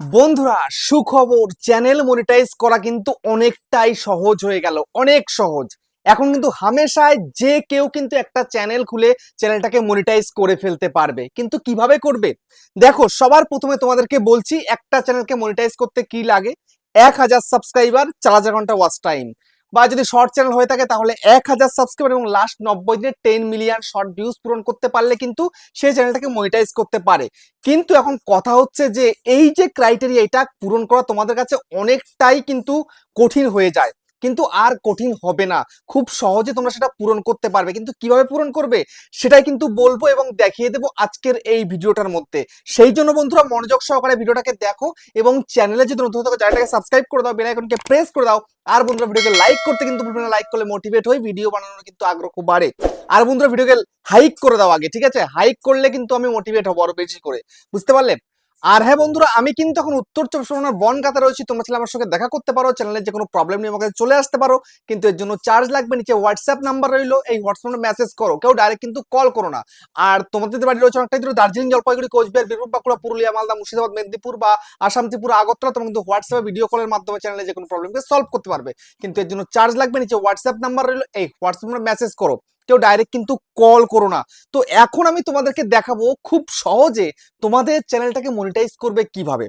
বন্ধুরা, সুখবর channel monetize করা কিন্তু অনেকটাই সহজ হয়ে গেল, অনেক সহজ। এখন কিন্তু হামেশায় যে কেউ কিন্তু একটা চ্যানেল খুলে চ্যানেলটাকে মনিটাইজ করে ফেলতে পারবে। কিন্তু কীভাবে করবে? দেখো, সবার প্রথমে তোমাদেরকে বলছি, একটা চ্যানেলকে মনিটাইজ করতে কি লাগে? এক হাজার সাবস্ক্রাইবার চার হাজার ঘণ্টা ওয়াচ টাইম বা যদি শর্ট চ্যানেল হয়ে থাকে তাহলে এক হাজার সাবস্ক্রাইবার এবং লাস্ট নব্বই দিনে টেন মিলিয়ন শর্ট ভিউজ পূরণ করতে পারলে কিন্তু সেই চ্যানেলটাকে মনিটাইজ করতে পারে। কিন্তু এখন কথা হচ্ছে যে এই যে ক্রাইটেরিয়া এটা পূরণ করা তোমাদের কাছে অনেকটাই কিন্তু কঠিন হয়ে যায়। কিন্তু আর কঠিন হবে না। খুব সহজে তোমরা সেটা পূরণ করতে পারবে। কিন্তু কীভাবে পূরণ করবে? সেটাই কিন্তু বলব এবং দেখিয়ে দেবো আজকের এই ভিডিওটার মধ্যে। সেই জন্য বন্ধুরা মনোযোগ সহকারে ভিডিওটাকে দেখো এবং চ্যানেলে যদি নতুন থাকো, চ্যানেলটাকে সাবস্ক্রাইব করে দাও বেল আইকনকে প্রেস করে দাও। আর বন্ধুরা ভিডিওকে লাইক করতে কিন্তু লাইক করলে মোটিভেট হই ভিডিও বানানোর কিন্তু আগ্রহ খুব বাড়ে। আর বন্ধুরা ভিডিওকে হাইক করে দাও আগে, ঠিক আছে? হাইক করলে কিন্তু আমি মোটিভেট হব আরও বেশি করে। বুঝতে পারলে? আর হ্যাঁ বন্ধুরা, আমি কিন্তু এখন উত্তর চব্বিশ পরগনার বনগাতে রয়েছি। তোমরা ছেলে আমার সঙ্গে দেখা করতে পারো চ্যানেলের যে কোনো প্রবলেম নিয়ে আমার কাছে চলে আসতে পারো। কিন্তু এর জন্য চার্জ লাগবে নিচে হোয়াটসঅ্যাপ নাম্বার রইল, এই হোয়াটসঅ্যাপে মেসেজ করো, কেউ ডাইরেক্ট কিন্তু কল করো না। আর তোমাদের বাড়ি রয়েছে অনেকটাই দূরে, দার্জিলিং, জলপাইগুড়ি, কোচবিহার, বীরভূম, বাঁকুড়া, পুরুলিয়া, মালদা, মুর্শিদাবাদ, মেদিনীপুর বা আসাম, ত্রিপুরা, আগরতলা, তোমরা কিন্তু হোয়াটসঅ্যাপে ভিডিও কলের মাধ্যমে চ্যানেলে যে কোনো প্রবলেমকে সলভ করতে পারবে। কিন্তু এর জন্য চার্জ লাগবে নিচে হোয়াটসঅ্যাপ নাম্বার রইল, এই হোয়াটসঅ্যাপে মেসেজ করো। কেউ ডাইরেক্ট কিন্তু কল করো না। তো এখন আমি তোমাদেরকে দেখাবো খুব সহজে তোমাদের চ্যানেলটাকে মনিটাইজ করবে কীভাবে।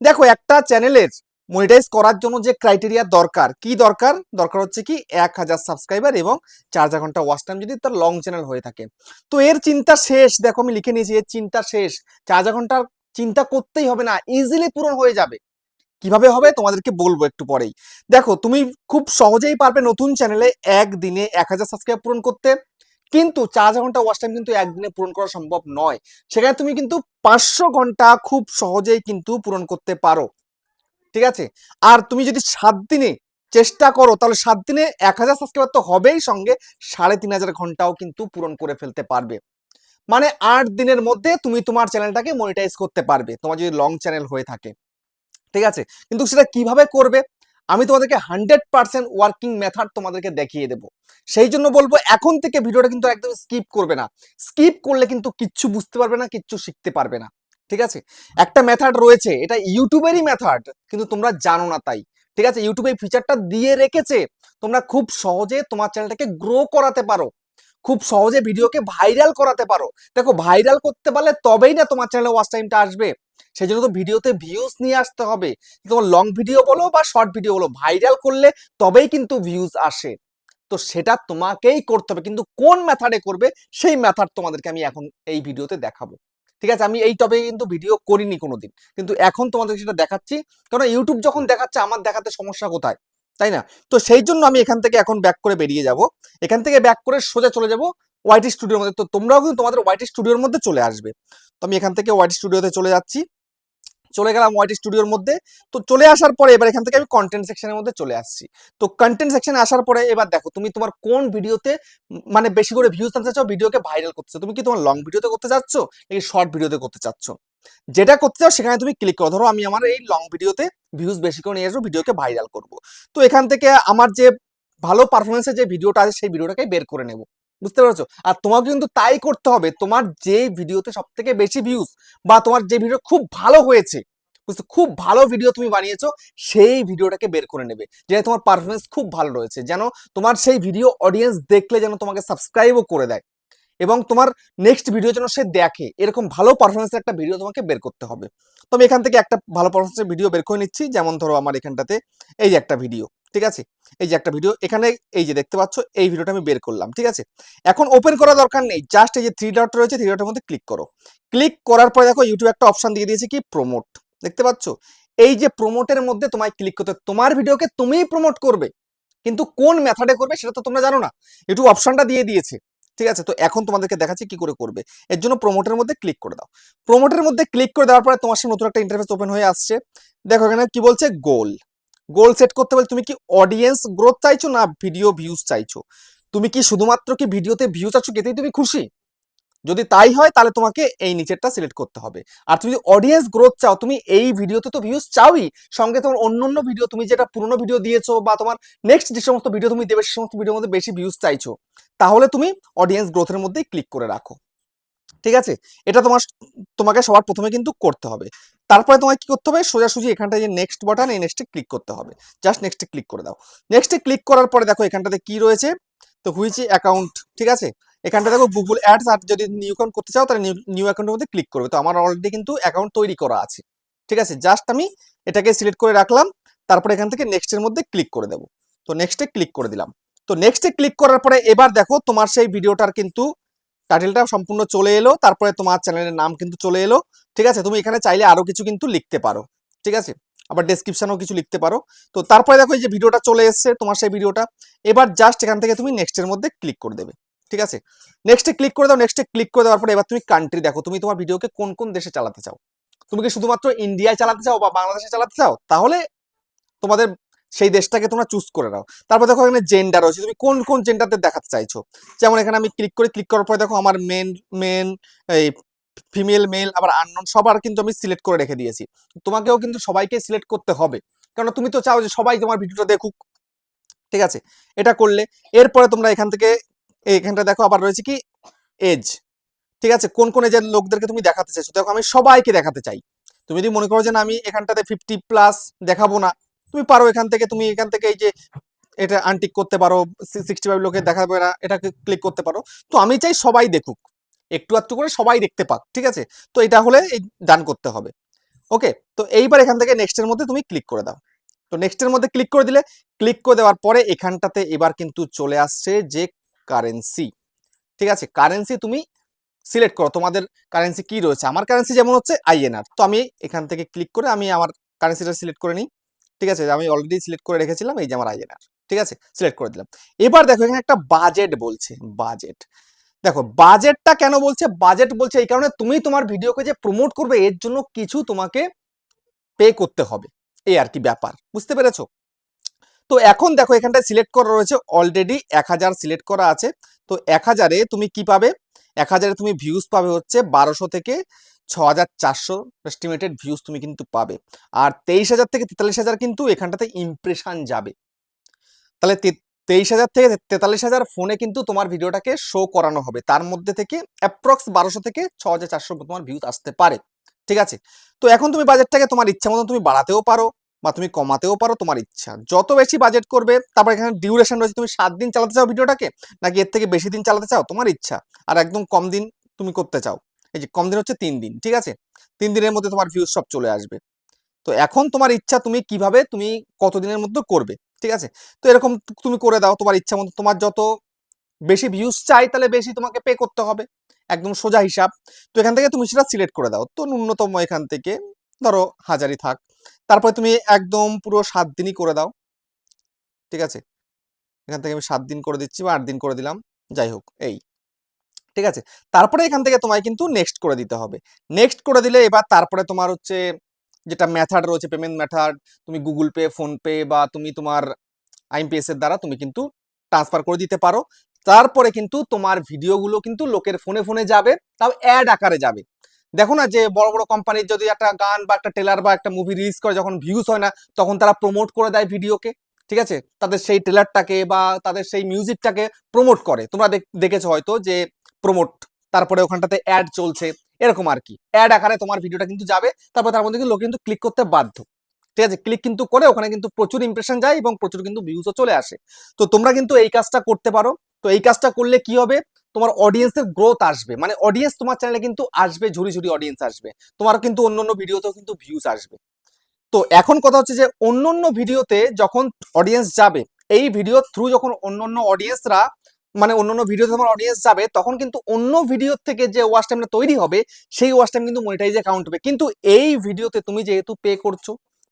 দেখো, একটা চ্যানেলের মনিটাইজ করার জন্য যে ক্রাইটেরিয়া দরকার, কি দরকার? দরকার হচ্ছে কি, এক হাজার সাবস্ক্রাইবার এবং চার হাজার ঘণ্টা ওয়াচ টাইম যদি তার লং চ্যানেল হয়ে থাকে। তো এর চিন্তা শেষ, দেখো আমি লিখে নিয়েছি, এর চিন্তা শেষ। চার হাজার ঘণ্টার চিন্তা করতেই হবে না ইজিলি পূরণ হয়ে যাবে। কীভাবে হবে তোমাদেরকে বলব একটু পরেই। দেখো, তুমি খুব সহজেই পারবে নতুন চ্যানেলে একদিনে এক হাজার সাবস্ক্রাইব পূরণ করতে। কিন্তু চার হাজার ঘণ্টা ওয়াচ টাইম কিন্তু একদিনে পূরণ করা সম্ভব নয়। সেখানে তুমি কিন্তু পাঁচশো ঘণ্টা খুব সহজেই কিন্তু পূরণ করতে পারো। ঠিক আছে? আর তুমি যদি সাত দিনে চেষ্টা করো, তাহলে সাত দিনে এক হাজার সাবস্ক্রাইবার তো হবেই সঙ্গে সাড়ে তিন হাজার ঘন্টাও কিন্তু পূরণ করে ফেলতে পারবে। মানে আট দিনের মধ্যে তুমি তোমার চ্যানেলটাকে মনিটাইজ করতে পারবে। তোমার যদি লং চ্যানেল হয়ে থাকে। ঠিক আছে? কিন্তু সেটা কীভাবে করবে? আমি তোমাদেরকে হান্ড্রেড পার্সেন্ট ওয়ার্কিং মেথড তোমাদেরকে দেখিয়ে দেবো। সেই জন্য বলব, এখন থেকে ভিডিওটা কিন্তু একদম স্কিপ করবে না। স্কিপ করলে কিন্তু কিচ্ছু বুঝতে পারবে না, কিচ্ছু শিখতে পারবে না। ঠিক আছে? একটা মেথড রয়েছে, এটা ইউটিউবেরই মেথড কিন্তু তোমরা জানো না তাই। ঠিক আছে? ইউটিউবে এই ফিচারটা দিয়ে রেখেছে, তোমরা খুব সহজে তোমার চ্যানেলটাকে গ্রো করাতে পারো। খুব সহজে ভিডিওকে ভাইরাল করাতে পারো। দেখো ভাইরাল করতে পারলে তবেই না তোমার চ্যানেলে ওয়াচ টাইমটা আসবে। সেই জন্য তো ভিডিওতে ভিউজ নিয়ে আসতে হবে। তোমার লং ভিডিও বলো বা শর্ট ভিডিও বলো ভাইরাল করলে তবেই কিন্তু ভিউজ আসে। তো সেটা তোমাকেই করতে হবে। কিন্তু কোন মেথডে করবে, সেই মেথড তোমাদেরকে আমি এখন এই ভিডিওতে দেখাবো। ঠিক আছে? আমি এই টপিকে কিন্তু ভিডিও করিনি কোনোদিন। কিন্তু এখন তোমাদের সেটা দেখাচ্ছি। কারণ ইউটিউব যখন দেখাচ্ছে, আমার দেখাতে সমস্যা কোথায়? তাই না? তো সেই জন্য আমি এখান থেকে এখন ব্যাক করে বেরিয়ে যাব। এখান থেকে ব্যাক করে সোজা চলে যাব। ওয়াইটি স্টুডিওর মধ্যে। তো তোমরাও কিন্তু তোমাদের ওয়াইটি স্টুডিওর মধ্যে চলে আসবে। তো আমি এখান থেকে ওয়াইটি স্টুডিওতে চলে যাচ্ছি। চলে গেলাম ওয়াইটি স্টুডিওর মধ্যে। তো চলে আসার পরে এবার এখান থেকে আমি কন্টেন্ট সেকশনের মধ্যে চলে আসছি। তো কন্টেন্ট সেকশনে আসার পরে এবার দেখো, তুমি তোমার কোন ভিডিওতে মানে বেশি করে ভিউজ আনতে চাচ্ছ, ভিডিওকে ভাইরাল করতে তুমি কি তোমার লং ভিডিওতে করতে চাচ্ছ, নাকি শর্ট ভিডিওতে করতে চাচ্ছ? যেটা করতে চাও, সেখানে তুমি ক্লিক করো। ধরো আমি আমার এই লং ভিডিওতে ভিউজ বেশি করে নিয়ে আসব, ভিডিওকে ভাইরাল করব। তো এখান থেকে আমার যে ভালো পারফরমেন্সের যে ভিডিওটা আছে, সেই ভিডিওটাকে বের করে নেব। বুঝতে পারছ? আর তোমাকে কিন্তু তাই করতে হবে, তোমার যে ভিডিওতে সব থেকে বেশি ভিউজ বা তোমার যে ভিডিও খুব ভালো হয়েছে, বুঝতে, খুব ভালো ভিডিও তুমি বানিয়েছো, সেই ভিডিওটাকে বের করে নেবে। যেটা তোমার পারফরমেন্স খুব ভালো রয়েছে, যেন তোমার সেই ভিডিও অডিয়েন্স দেখলে যেন তোমাকে সাবস্ক্রাইবও করে দেয় এবং তোমার নেক্সট ভিডিও যেন সে দেখে। এরকম ভালো পারফরমেন্সের একটা ভিডিও তোমাকে বের করতে হবে। তো আমি এখান থেকে একটা ভালো পারফরমেন্সের ভিডিও বের করে নিচ্ছি, যেমন ধরো আমার এখানটাতে এই একটা ভিডিও ঠিক আছে? এই যে একটা ভিডিও এখানে এই যে দেখতে পাচ্ছ, এই ভিডিওটা আমি বের করলাম, ঠিক আছে? এখন ওপেন করা দরকার নেই জাস্ট এই যে থ্রি ডট রয়েছে থ্রি ডটের মধ্যে ক্লিক করো। ক্লিক করার পরে দেখো ইউটিউব একটা অপশান দিয়ে দিয়েছে কি? প্রমোট দেখতে পাচ্ছ? এই যে প্রমোটের মধ্যে তোমায় ক্লিক করতে, তোমার ভিডিওকে তুমিই প্রমোট করবে। কিন্তু কোন মেথডে করবে সেটা তো তোমরা জানো না। ইউটিউব অপশনটা দিয়ে দিয়েছে, ঠিক আছে? তো এখন তোমাদেরকে দেখাচ্ছি কি করে করবে। এর জন্য প্রমোটের মধ্যে ক্লিক করে দাও। প্রমোটের মধ্যে ক্লিক করে দেওয়ার পরে তোমার সামনে নতুন একটা ইন্টারফেস ওপেন হয়ে আসছে। দেখো এখানে কি বলছে? গোল গোল সেট করতে বলে তুমি কি অডিয়েন্স গ্রোথ চাইছো না ভিডিও ভিউজ চাইছো? তুমি কি শুধুমাত্র কি ভিডিওতে ভিউজ চাচ্ছ এতেই তুমি খুশি? যদি তাই হয়, তাহলে তোমাকে এই নিচেরটা সিলেক্ট করতে হবে। আর তুমি অডিয়েন্স গ্রোথ চাও, তুমি এই ভিডিওতে তো ভিউজ চাওই। সঙ্গে তোমার অন্য অন্য ভিডিও তুমি যেটা পুরোনো ভিডিও দিয়েছ বা তোমার নেক্সট যে সমস্ত ভিডিও তুমি দেবে, সে সমস্ত ভিডিওর মধ্যে বেশি ভিউজ চাইছো। তাহলে তুমি অডিয়েন্স গ্রোথের মধ্যেই ক্লিক করে রাখো। ঠিক আছে? এটা তোমার তোমাকে সবার প্রথমে কিন্তু করতে হবে। তারপরে তোমাকে কি করতে হবে? সোজাসুজি এখানটায় যে নেক্সট বাটন এই নেক্সটে ক্লিক করতে হবে। জাস্ট নেক্সটে ক্লিক করে দাও। নেক্সটে ক্লিক করার পরে দেখো এখানটাতে কি রয়েছে? তো হুইচ অ্যাকাউন্ট ঠিক আছে? এখানটা দেখো গুগল অ্যাডস আর যদি নিউ অ্যাকাউন্ট করতে চাও, তাহলে নিউ অ্যাকাউন্টের মধ্যে ক্লিক করবে। তো আমার অলরেডি কিন্তু অ্যাকাউন্ট তৈরি করা আছে। ঠিক আছে? জাস্ট আমি এটাকে সিলেক্ট করে রাখলাম। তারপরে এখান থেকে নেক্সটের মধ্যে ক্লিক করে দেবো। তো নেক্সটে ক্লিক করে দিলাম। তো নেক্সটে ক্লিক করার পরে এবার দেখো তোমার সেই ভিডিওটার কিন্তু টাইটেলটা সম্পূর্ণ চলে এলো, তারপরে তোমার চ্যানেলের নাম কিন্তু চলে এলো। ঠিক আছে? তুমি এখানে চাইলে আরও কিছু কিন্তু লিখতে পারো। ঠিক আছে? আবার ডেসক্রিপশনেও কিছু লিখতে পারো। তো তারপরে দেখো এই যে ভিডিওটা চলে এসছে, তোমার সেই ভিডিওটা এবার জাস্ট এখান থেকে তুমি নেক্সটের মধ্যে ক্লিক করে দেবে। ঠিক আছে? নেক্সটে ক্লিক করে দাও নেক্সটে ক্লিক করে দেওয়ার পরে এবার তুমি কান্ট্রি দেখো। তুমি তোমার ভিডিওকে কোন কোন দেশে চালাতে চাও? তুমি কি শুধুমাত্র ইন্ডিয়ায় চালাতে চাও বা বাংলাদেশে চালাতে চাও? তাহলে তোমাদের সেই দেশটাকে তোমরা চুজ করে নাও। তারপর দেখো এখানে জেন্ডার রয়েছে। তুমি কোন কোন জেন্ডারদের দেখাতে চাইছো? যেমন এখানে আমি ক্লিক করে ক্লিক করার পরে দেখো আমার মেন মেন এই ফিমেল মেল আবার আননোন সবার কিন্তু আমি সিলেক্ট করে রেখে দিয়েছি। তোমাকেও কিন্তু সবাইকে সিলেক্ট করতে হবে। কারণ তুমি তো চাও যে সবাই তোমার ভিডিওটা দেখুক। ঠিক আছে? এটা করলে এরপরে তোমরা এখান থেকে, এখানটা দেখো আবার রয়েছে কি? এজ ঠিক আছে? কোন কোন এজের লোকদেরকে তুমি দেখাতে চাইছো? দেখো আমি সবাইকে দেখাতে চাই। তুমি যদি মনে করো যে না, আমি এখানটাতে ফিফটি প্লাস দেখাবো না তুমি পারো এখান থেকে, তুমি এখান থেকে এই যে এটা আনটিক করতে পারো সিক্সটি ফাইভ লোকে দেখাবে না, এটাকে ক্লিক করতে পারো। তো আমি চাই সবাই দেখুক, একটু আধটু করে সবাই দেখতে পাক, ঠিক আছে? তো এটা হলে এই ডান করতে হবে। ওকে তো এইবার এখান থেকে নেক্সটের মধ্যে তুমি ক্লিক করে দাও। তো নেক্সটের মধ্যে ক্লিক করে দিলে ক্লিক করে দেওয়ার পরে এখানটাতে এবার কিন্তু চলে আসছে যে কারেন্সি ঠিক আছে? কারেন্সি তুমি সিলেক্ট করো। তোমাদের কারেন্সি কি রয়েছে? আমার কারেন্সি যেমন হচ্ছে আইএনআর তো আমি এখান থেকে ক্লিক করে আমি আমার কারেন্সিটা সিলেক্ট করে নিই। ঠিক আছে? আমি অলরেডি সিলেক্ট করে রেখেছিলাম, এই যে আমার আইএনআর। ঠিক আছে? সিলেক্ট করে দিলাম। এবার দেখো, এখানে একটা বাজেট বলছে বাজেট দেখো বাজেটটা কেন বলছে? বাজেট বলছে এই কারণে তুমি তোমার ভিডিওকে যে প্রমোট করবে, এর জন্য কিছু তোমাকে পে করতে হবে। এই আর কি ব্যাপার, বুঝতে পেরেছ? তো এখন দেখো, এখানটায় সিলেক্ট করা রয়েছে অলরেডি এক হাজার সিলেক্ট করা আছে। তো এক হাজারে তুমি কি পাবে? এক হাজারে তুমি ভিউজ পাবে হচ্ছে বারোশো থেকে ছ হাজার চারশো এস্টিমেটেড ভিউজ তুমি কিন্তু পাবে। আর তেইশ হাজার থেকে তেতাল্লিশ হাজার কিন্তু এখানটাতে ইমপ্রেশন যাবে। তাহলে তেইশ হাজার থেকে তেতাল্লিশ হাজার ফোনে কিন্তু তোমার ভিডিওটাকে শো করানো হবে। তার মধ্যে থেকে অ্যাপ্রক্স বারোশো থেকে ছ হাজার চারশো তোমার ভিউজ আসতে পারে। ঠিক আছে? তো এখন তুমি বাজেটটাকে তোমার ইচ্ছা মতো তুমি বাড়াতেও পারো বা তুমি কমাতেও পারো তোমার ইচ্ছা। যত বেশি বাজেট করবে, তারপর এখানে ডিউরেশন রয়েছে, তুমি সাত দিন চালাতে চাও ভিডিওটাকে নাকি এর থেকে বেশি দিন চালাতে চাও? তোমার ইচ্ছা। আর একদম কম দিন তুমি করতে চাও। এই যে কম দিন হচ্ছে তিন দিন, ঠিক আছে? তিন দিনের মধ্যে তোমার ভিউজ সব চলে আসবে। তো এখন তোমার ইচ্ছা তুমি কীভাবে তুমি কতদিনের মধ্যে করবে, ঠিক আছে? তো এরকম তুমি করে দাও, তোমার ইচ্ছা মতো, তোমার যত বেশি ভিউজ চাই তাহলে বেশি তোমাকে পে করতে হবে, একদম সোজা হিসাব। তো এখান থেকে তুমি সেটা সিলেক্ট করে দাও। তো ন্যূনতম এখান থেকে ধরো হাজারই থাক। তারপরে তুমি একদম পুরো সাত দিনই করে দাও, ঠিক আছে? এখান থেকে আমি সাত দিন করে দিচ্ছি বা আট দিন করে দিলাম, যাই হোক, এই। ঠিক আছে? তারপরে এখান থেকে তোমায় কিন্তু নেক্সট করে দিতে হবে। নেক্সট করে দিলে এবার তারপরে তোমার হচ্ছে যেটা মেথড রয়েছে পেমেন্ট মেথড তুমি গুগল পে ফোনপে বা তুমি তোমার আইএমপিএস এর দ্বারা তুমি কিন্তু ট্রান্সফার করে দিতে পারো। তারপরে কিন্তু তোমার ভিডিওগুলো কিন্তু লোকের ফোনে ফোনে যাবে, তাও অ্যাড আকারে যাবে। দেখো না যে বড় বড় কোম্পানির যদি একটা গান বা একটা ট্রেলার বা একটা মুভি রিলিজ করে যখন ভিউজ হয় না, তখন তারা প্রমোট করে দেয় ভিডিওকে, ঠিক আছে? তাদের সেই ট্রেলারটাকে বা তাদের সেই মিউজিকটাকে প্রমোট করে। তোমরা দেখ- দেখেছ হয়তো যে প্রমোট তারপরে ওখানটাতে অ্যাড চলছে, এরকম আর কি। অ্যাড আকারে তোমার ভিডিওটা কিন্তু যাবে, তারপর তার মধ্যে লোক কিন্তু ক্লিক করতে বাধ্য। ঠিক আছে? ক্লিক কিন্তু করে ওখানে কিন্তু প্রচুর ইমপ্রেশন যায় এবং প্রচুর কিন্তু ভিউজও চলে আসে। তো তোমরা কিন্তু এই কাজটা করতে পারো। তো এই কাজটা করলে কি হবে? তোমার অডিয়েন্সের গ্রোথ আসবে। মানে অডিয়েন্স তোমার চ্যানেলে কিন্তু আসবে, ঝুড়ি ঝুড়ি অডিয়েন্স আসবে। তোমার কিন্তু অন্য অন্য ভিডিওতেও কিন্তু ভিউজ আসবে। তো এখন কথা হচ্ছে যে, অন্য অন্য ভিডিওতে যখন অডিয়েন্স যাবে, এই ভিডিও থ্রু যখন অন্য অন্য অডিয়েন্সরা মানে অন্য অন্য ভিডিও যখন অডিয়েন্স যাবে, তখন কিন্তু অন্য ভিডিও থেকে যে ওয়াচ টাইমটা তৈরি হবে, সেই ওয়াচ টাইম কিন্তু মনিটাইজে কাউন্ট হবে। কিন্তু এই ভিডিওতে তুমি যেহেতু পে করছ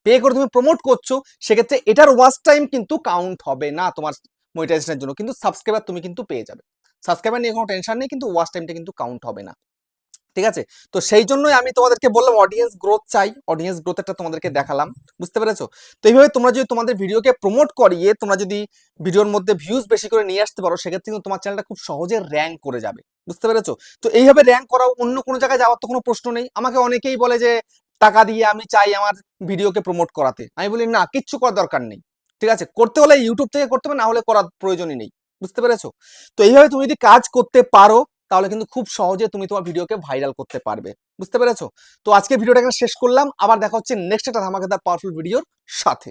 পে করে তুমি প্রমোট করছ, সেক্ষেত্রে এটার ওয়াচ টাইম কিন্তু কাউন্ট হবে না তোমার মনিটাইজেশনের জন্য। কিন্তু সাবস্ক্রাইবার তুমি কিন্তু পেয়ে যাবে। সাবস্ক্রাইবার নিয়ে কোনো টেনশন নেই, কিন্তু ওয়াচ টাইমটা কিন্তু কাউন্ট হবে না। ঠিক আছে? তো সেই জন্যই আমি তোমাদেরকে বললাম অডিয়েন্স গ্রোথ চাই অডিয়েন্স গ্রোথেরটা তোমাদেরকে দেখালাম, বুঝতে পেরেছ? তো এইভাবে তোমরা যদি তোমাদের ভিডিওকে প্রমোট করিয়ে তোমরা যদি ভিডিওর মধ্যে ভিউজ বেশি করে নিয়ে আসতে পারো, সেক্ষেত্রে কিন্তু তোমার চ্যানেলটা খুব সহজে র্যাঙ্ক করে যাবে, বুঝতে পেরেছ? তো এইভাবে র্যাঙ্ক করাও অন্য কোনো জায়গায় যাওয়ার তো কোনো প্রশ্ন নেই। আমাকে অনেকেই বলে যে, টাকা দিয়ে আমি চাই আমার ভিডিওকে প্রমোট করাতে। আমি বলি, না, কিচ্ছু করার দরকার নেই। ঠিক আছে? করতে হলে ইউটিউব থেকে করতে হবে, না হলে করার প্রয়োজনই নেই, বুঝতে পেরেছ? তো এইভাবে তুমি যদি কাজ করতে পারো তাহলে কিন্তু খুব সহজে তুমি তোমার ভিডিওকে ভাইরাল করতে পারবে। বুঝতে পেরেছ? তো আজকে ভিডিওটা এখানে শেষ করলাম। আবার দেখা হচ্ছে নেক্সট একটা ধামাকাদার পাওয়ারফুল ভিডিওর সাথে।